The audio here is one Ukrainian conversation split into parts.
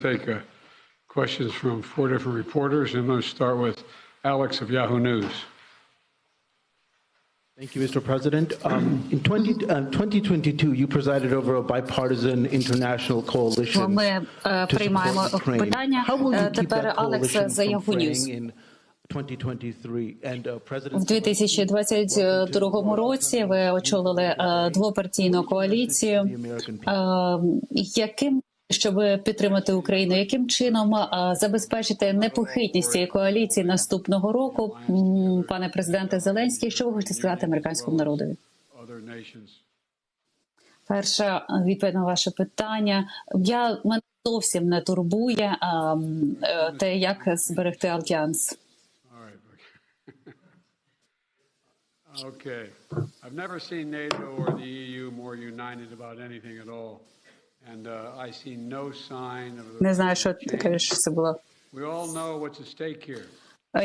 take uh, questions from four different reporters, and let's start with Alex of Yahoo News. Thank you, Mr. President. Um, In 20 uh, 2022, you presided over a bipartisan international coalition Ми е, to приймаємо Ukraine. питання. How will you Е, keep Тепер that Алекс coalition за from Yahoo News. in 2023? And, uh, President В 2022 році ви очолили е, двопартійну коаліцію. Е, Яким щоб підтримати Україну, яким чином забезпечити непохитність цієї коаліції наступного року, пане президенте Зеленський? Що ви хочете сказати американському народові? Перша відповідь на ваше питання. Я мене зовсім не турбує а, е, те, як зберегти альянс. Okay. I've never seen NATO or the EU more united about anything at all. And uh, I see no sign of Не знаю, що таке що це було. Here.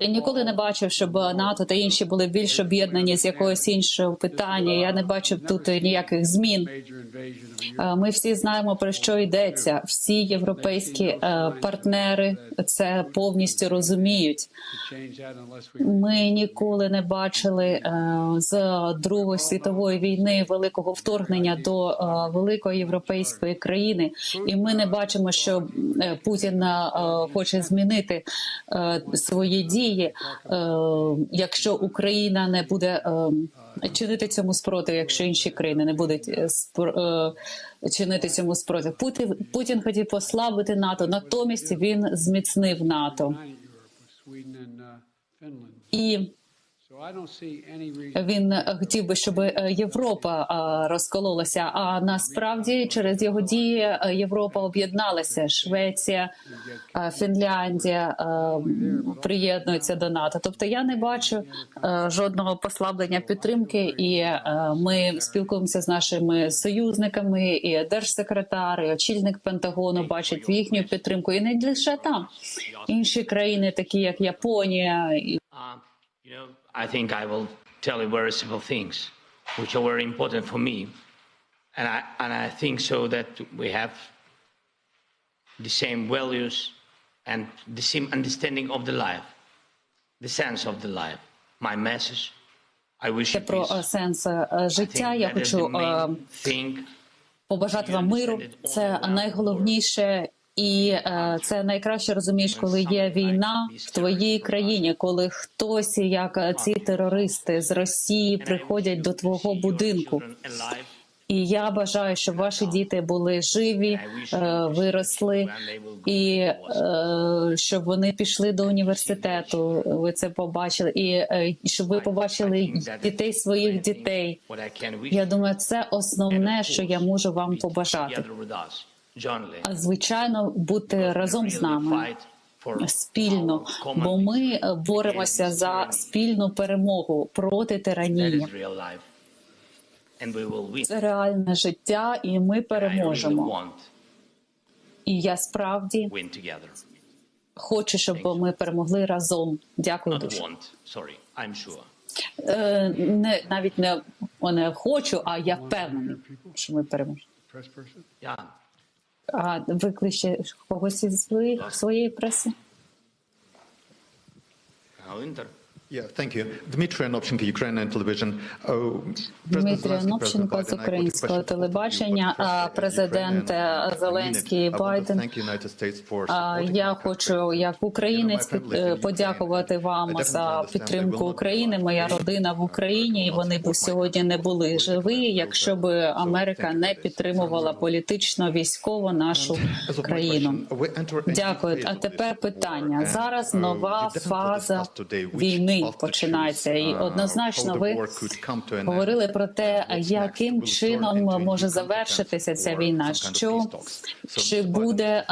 Я ніколи не бачив, щоб НАТО та інші були більш об'єднані з якогось іншого питання. Я не бачив тут ніяких змін. Е, Ми всі знаємо про що йдеться. Всі європейські е, партнери це повністю розуміють. Ми ніколи не бачили е, з Другої світової війни великого вторгнення до е, великої європейської країни, і ми не бачимо, що е, Путін е, хоче змінити е, свої дії, е, якщо Україна не буде е, чинити цьому спротив, якщо інші країни не будуть е, е, чинити цьому спротив. Путін Путін хотів послабити НАТО, натомість він зміцнив НАТО і. Він е, хотів би, щоб е, Європа е, розкололася. А насправді через його дії Європа об'єдналася. Швеція, Фінляндія приєднуються до НАТО. Тобто я не бачу жодного послаблення підтримки, і ми спілкуємося з нашими союзниками. І держсекретар, і очільник Пентагону бачать їхню підтримку. І не лише там інші країни, такі як Японія, Uh, I think I will tell you very simple things, which are very important for me, and I and I think so that we have the same values and the same understanding of the life, the sense of the life. My message, I wish про е, сенс е, життя. Я хочу е, побажати вам миру. Це найголовніше, і е, це найкраще розумієш, коли є війна в твоїй країні, коли хтось, як е, ці терористи з Росії, приходять до твого будинку. І я бажаю, щоб ваші діти були живі, е, виросли, і е, щоб вони пішли до університету. Ви це побачили, і щоб ви побачили дітей своїх дітей. Я думаю, це основне, що я можу вам побажати. Звичайно, бути разом з нами спільно, бо ми е, боремося за спільну перемогу проти тиранії. Це реальне життя, і ми переможемо. І я справді хочу, щоб ми перемогли разом. Дякую дуже. Е, Не навіть не, не хочу, а я впевнений, що ми переможемо. А викличе когось із своїх своєї преси. Yeah, thank you. Dmitry Anopchenko, Ukrainian television. Oh, Дмитрій President з українського телебачення. президент uh, Зеленський Байден. Я хочу, як українець, подякувати вам за підтримку України. Моя родина в Україні, і вони б сьогодні не були живі, якщо б Америка не підтримувала політично військово нашу країну. Дякую. А тепер питання. Зараз uh, нова фаза війни починається, і uh, однозначно ви говорили про те, яким чином може завершитися ця війна. Що чи буде е,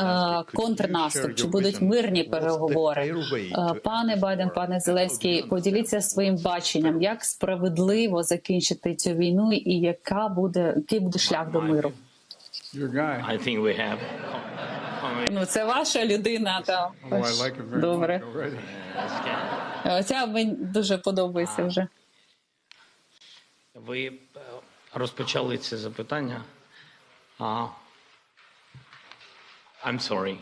контрнаступ, чи будуть мирні переговори? Е, Пане Байден, пане Зеленський, поділіться своїм баченням, як справедливо закінчити цю війну, і яка буде який буде шлях до миру? I think we have. Ну це ваша людина. Та Oh, добре. Оця мені дуже подобається вже. Ви е, розпочали це запитання. I'm sorry.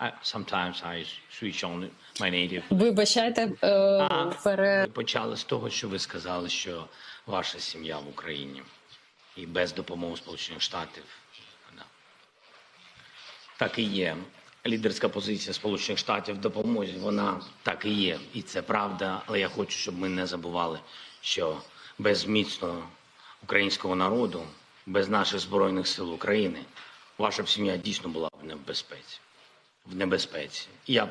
I, sometimes I switch on my native. Вибачайте, е, пере... Ви почали з того, що ви сказали, що ваша сім'я в Україні і без допомоги Сполучених Штатів. Так і є. Лідерська позиція Сполучених Штатів в допомозі, вона так і є. І це правда. Але я хочу, щоб ми не забували, що без міцного українського народу, без наших Збройних сил України, ваша б сім'я дійсно була в небезпеці. В небезпеці. Я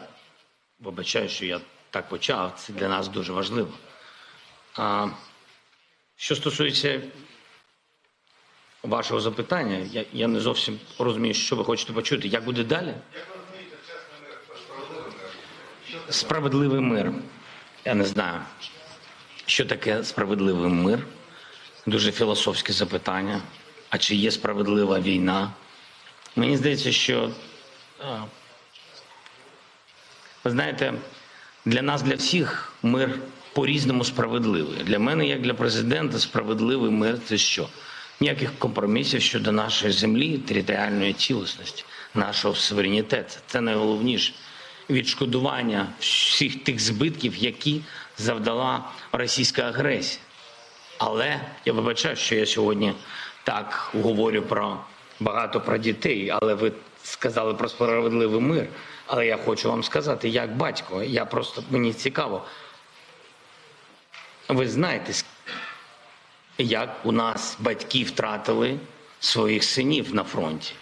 вибачаю, що я так почав. Це для нас дуже важливо. А, що стосується вашого запитання, я, я не зовсім розумію, що ви хочете почути. Як буде далі? Справедливий мир. Я не знаю, що таке справедливий мир. Дуже філософське запитання. А чи є справедлива війна? Мені здається, що ви знаєте, для нас, для всіх, мир по-різному справедливий. Для мене, як для президента, справедливий мир це що? Ніяких компромісів щодо нашої землі, територіальної цілісності, нашого суверенітету. Це найголовніше. Відшкодування всіх тих збитків, які завдала російська агресія. Але я вибачаю, що я сьогодні так говорю про багато про дітей, але ви сказали про справедливий мир. Але я хочу вам сказати, як батько, я просто мені цікаво. Ви знаєте, як у нас батьки втратили своїх синів на фронті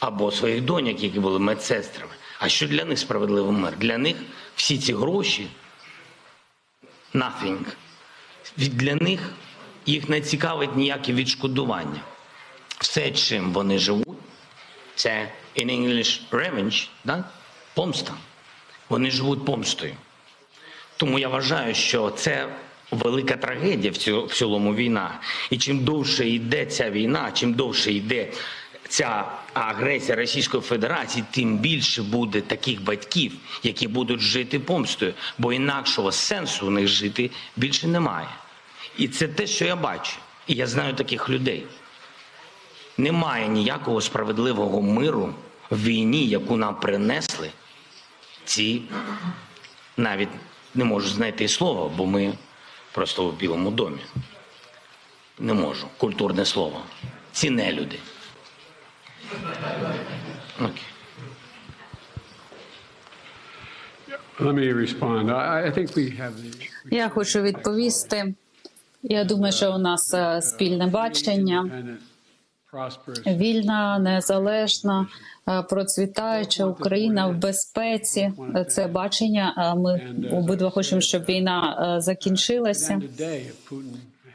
або своїх доньок, які були медсестрами. А що для них справедливий мир? Для них всі ці гроші nothing. Для них їх не цікавить ніяке відшкодування. Все, чим вони живуть, це in English revenge, да? помста. Вони живуть помстою. Тому я вважаю, що це велика трагедія в цілому війна. І чим довше йде ця війна, чим довше йде ця агресія Російської Федерації, тим більше буде таких батьків, які будуть жити помстою, бо інакшого сенсу у них жити більше немає. І це те, що я бачу. І я знаю таких людей. Немає ніякого справедливого миру в війні, яку нам принесли ці навіть не можу знайти слова, бо ми просто в Білому домі. Не можу. Культурне слово. Ці нелюди. Окей. Я хочу відповісти. Я думаю, що у нас е, спільне бачення. Вільна, незалежна, е, процвітаюча Україна в безпеці. Е, Це бачення. Ми обидва хочемо, щоб війна е, закінчилася. Putin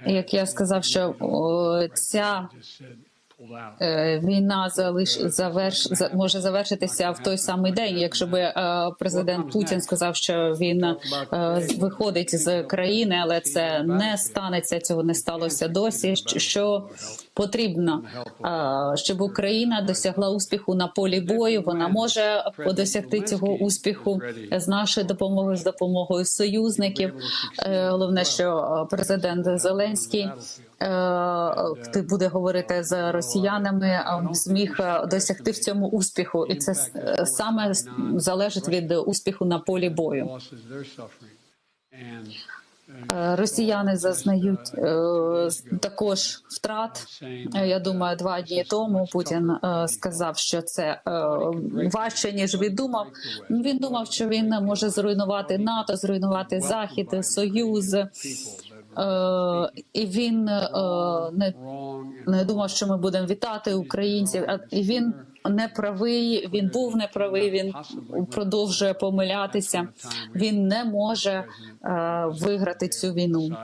had Як я сказав, що ця е, війна залиш заверш за- може завершитися в той самий день, якщо би е, президент Путін сказав, що він е, виходить з країни, але це не станеться. Цього не сталося досі. Що потрібно, щоб Україна досягла успіху на полі бою? Вона може досягти цього успіху з нашою допомогою, з допомогою союзників. Головне, що президент Зеленський ти буде говорити з росіянами, е, зміг е, досягти в цьому успіху, і це е, саме залежить від успіху на полі бою. Е, Росіяни зазнають е, також втрат. Е, Я думаю, два дні тому Путін е, сказав, що це е, важче ніж він думав. Він думав, що він може зруйнувати НАТО, зруйнувати Захід, Союз. Е, І він е, не не думав, що ми будемо вітати українців. І він не правий. Він був неправий. Він продовжує помилятися. Він не може е, виграти цю війну.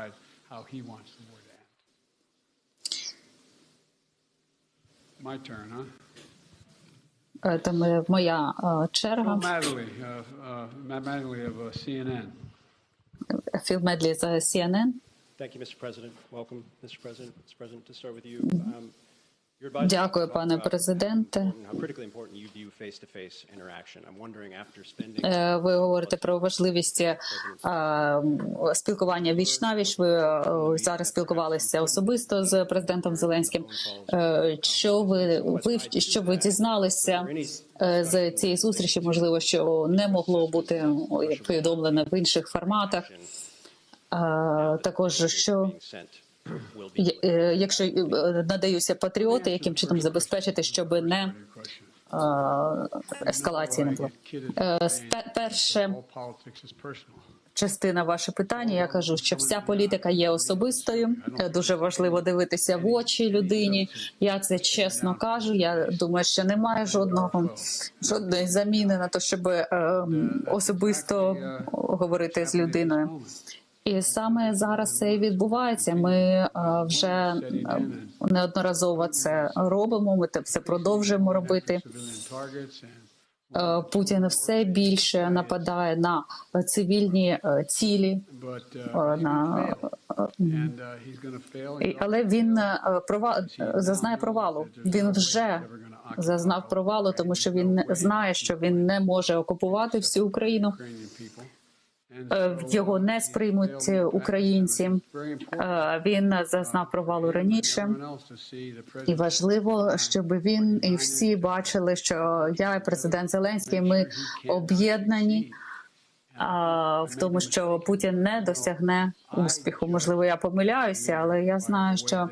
Тому моя черга. Філ Медлі з CNN. Thank you, Mr. President. Welcome, Mr. President. Mr. President, to start with you. Um, Дякую, пане президенте. After spending Е, Ви говорите про важливість е, спілкування віч навіч. Ви е, зараз спілкувалися особисто з президентом Зеленським. Що ви ви що ви дізналися з цієї зустрічі? Можливо, що не могло бути повідомлено в інших форматах. Також що е, якщо е, надаються патріоти, яким чином забезпечити, щоб не ескалації не було. Е, Перше частина ваше питання. Я кажу, що вся політика є особистою. Дуже важливо дивитися в очі людині. Я це чесно кажу. Я думаю, що немає жодного жодної заміни на те, щоб е, особисто говорити з людиною. І саме зараз це і відбувається. Ми е, вже е, неодноразово це робимо. Ми це продовжуємо робити. Е, Путін все більше нападає на цивільні цілі. На але він прова... зазнає провалу. Він вже зазнав провалу, тому що він знає, що він не може окупувати всю Україну. Ukrainian people. And Е, so, Його uh, не сприймуть past. українці. Е, Він зазнав провалу раніше. І важливо, щоб він і всі бачили, що я і президент Зеленський ми об'єднані а, в тому, що Путін не досягне успіху. Можливо, я помиляюся, але я знаю, що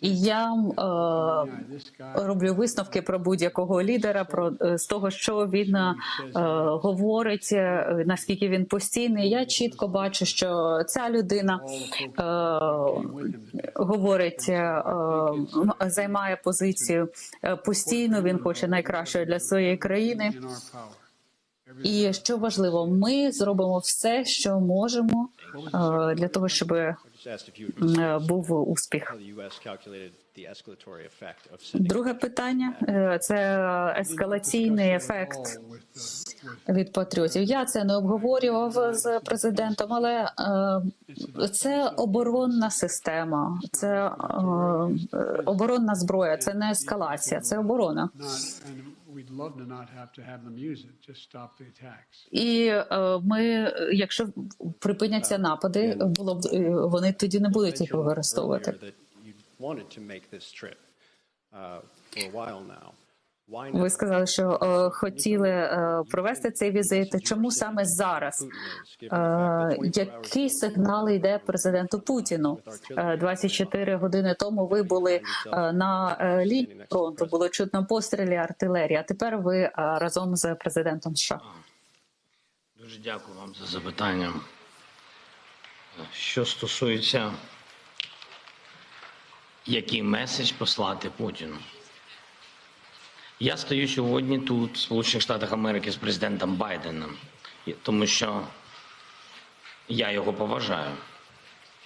і я е, роблю висновки про будь-якого лідера, про е, з того, що він е, говорить, е, наскільки він постійний. Я чітко бачу, що ця людина е, говорить, е, займає позицію постійно. Він хоче найкращого для своєї країни. І що важливо, ми зробимо все, що можемо е, для того, щоб е, був успіх. Друге питання е, це ескалаційний ефект від патріотів. Я це не обговорював з президентом, але це оборонна система, це оборонна зброя, це не ескалація, це оборона. І е, ми, якщо припиняться напади, було б е, вони тоді не будуть їх використовувати. Ви сказали, що е, хотіли е, провести цей візит. Чому саме зараз? Е, 24 hours Який сигнал йде президенту Путіну? Е, 24 години тому ви були е, на е, лінії фронту, було чутно пострілі артилерії. А тепер ви е, разом з президентом США. Дуже дякую вам за запитання. Що стосується, який меседж послати Путіну. Я стою сьогодні тут, в Сполучених Штатах Америки, з президентом Байденом, тому що я його поважаю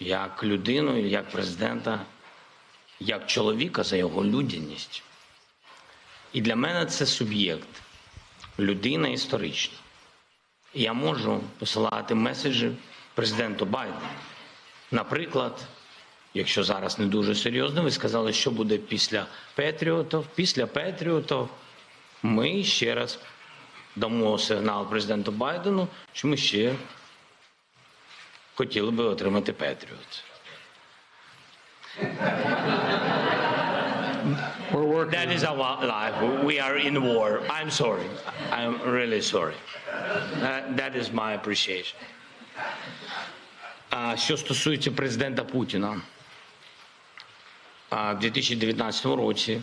як людину, як президента, як чоловіка за його людяність. І для мене це суб'єкт, людина історична. Я можу посилати меседжі президенту Байдену. Наприклад, якщо зараз не дуже серйозно, ви сказали, що буде після Петріотів. Після Петріотів ми ще раз дамо сигнал президенту Байдену, що ми ще хотіли би отримати Петріот. That is our life. We are in war. I'm sorry. I'm really sorry. That, that is my appreciation. А що стосується президента Путіна, а, в 2019 році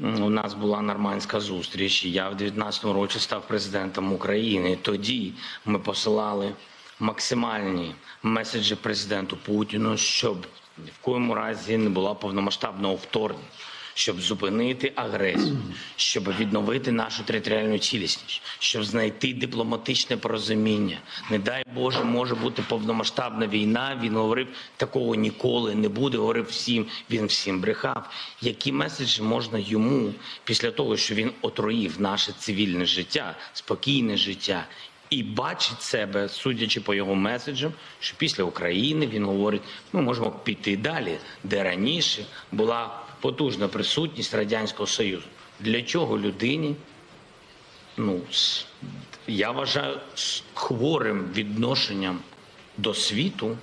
у нас була нормандська зустріч. Я в 2019 році став президентом України. Тоді ми посилали максимальні меседжі президенту Путіну, щоб в коєму разі не була повномасштабного вторгнення, щоб зупинити агресію, щоб відновити нашу територіальну цілісність, щоб знайти дипломатичне порозуміння. Не дай Боже, може бути повномасштабна війна. Він говорив, такого ніколи не буде. Говорив всім, він всім брехав. Які меседжі можна йому після того, що він отруїв наше цивільне життя, спокійне життя? і бачить себе, судячи по його меседжам, що після України він говорить, ми можемо піти далі, де раніше була потужна присутність радянського союзу. Для чого людині? Ну я вважаю з хворим відношенням до світу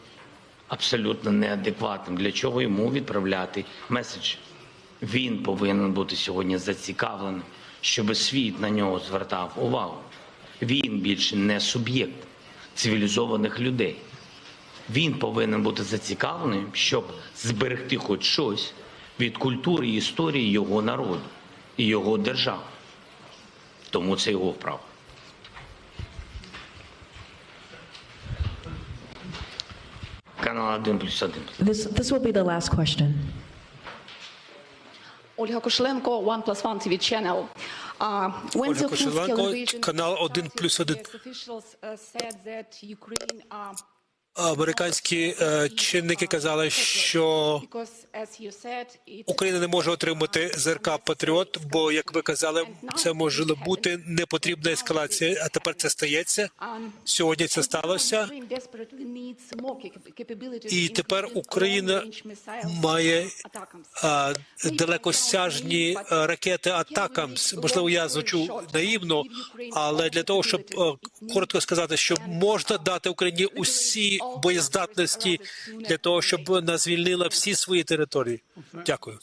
абсолютно неадекватним. Для чого йому відправляти меседж? Він повинен бути сьогодні зацікавленим, щоб світ на нього звертав увагу. Він більше не суб'єкт цивілізованих людей. Він повинен бути зацікавленим, щоб зберегти хоч щось від культури і історії його народу і його держави. Тому це його право. Канал 1 плюс 1. This, this will be the last question. Ольга Кошленко One Plus One TV Channel. Uh, when Ольга Кошеленко, канал 1 плюс 1. Американські е, чинники казали, що Україна не може отримати ЗРК Патріот, бо, як ви казали, це може бути непотрібна ескалація. А тепер це стається. Сьогодні це сталося. І тепер Україна має а, далекосяжні е, ракети Атакам. Можливо, я звучу наївно, але для того, щоб е, коротко сказати, що можна дати Україні усі боєздатності для того, щоб вона звільнила всі свої території. Дякую.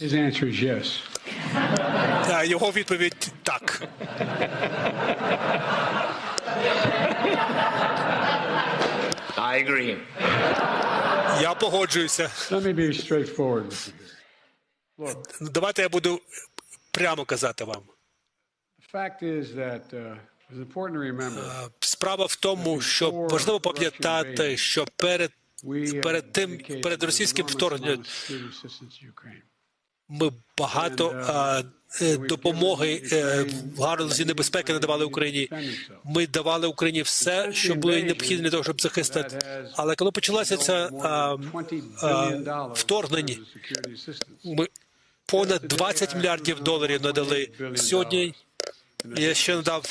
His answer is yes. А його відповідь так. I agree. Я погоджуюся. Let me be straightforward with you. Давайте я буду прямо казати вам. The fact is that uh, important Справа в тому, що важливо пам'ятати, що перед перед тим, перед російським вторгненням ми багато а, е, допомоги е, в галузі небезпеки надавали Україні. Ми давали Україні все, що було необхідне для того, щоб захистити. Але коли почалося це а, а, вторгнення, ми понад 20 мільярдів доларів надали. Сьогодні ще надав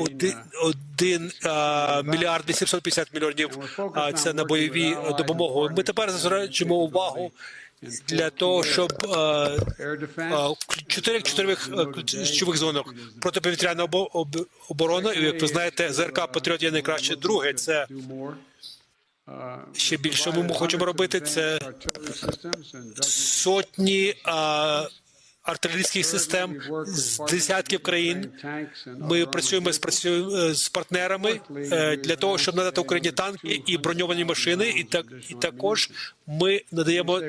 один, один а, мільярд 850 мільйонів. А це на бойові допомогу. Ми тепер зосереджуємо увагу для того, щоб чотирьох чотирьох ключових зонах протиповітряна обо- об- оборона. І як ви знаєте, ЗРК Патріот є найкраще. Друге, це ще більше ми хочемо робити. Це сотні а, артилерійських систем з десятків країн. Ми працюємо з працюємо з партнерами е, для того, щоб надати Україні танки і броньовані машини. І так і також ми надаємо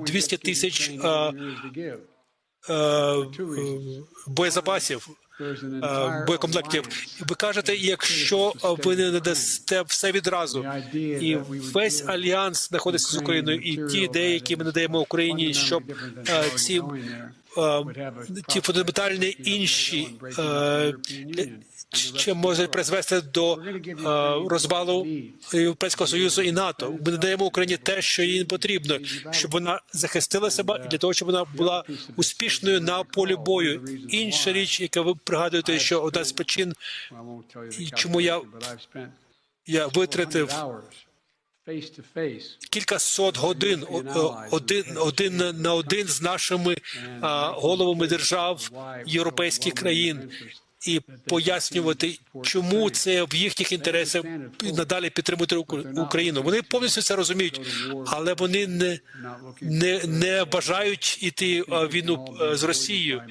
200 тисяч е, е, боєзапасів. е, Боєкомплектів, ви кажете, якщо е, ви не надасте все відразу, і весь альянс знаходиться з Україною, і ті ідеї, які ми надаємо Україні, щоб е, ці е, ті фундаментальні інші е, чи можуть призвести до е, розвалу Європейського союзу і НАТО. Ми надаємо Україні те, що їй потрібно, щоб вона захистила себе і для того, щоб вона була успішною на полі бою. Інша річ, яка ви пригадуєте, що одна з причин чому я- я витратив кілька сот годин один, один на- один з нашими головами держав європейських країн. І пояснювати, чому це в їхніх інтересах надалі підтримувати Україну. Вони повністю це розуміють, але вони не, не, не бажають іти війну з Росією.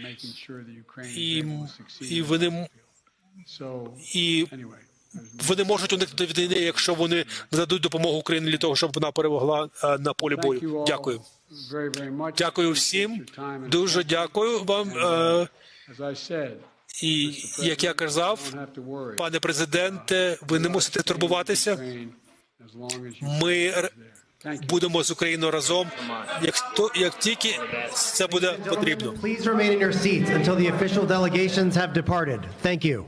І, і вони і вони можуть уникнути війни, якщо вони нададуть допомогу Україні для того, щоб вона перемогла на полі бою. Дякую. Дякую всім. Дуже дякую вам. е, І як я казав, пане президенте, ви не мусите турбуватися. Ми будемо з Україною разом, як то як тільки це буде потрібно. Thank you.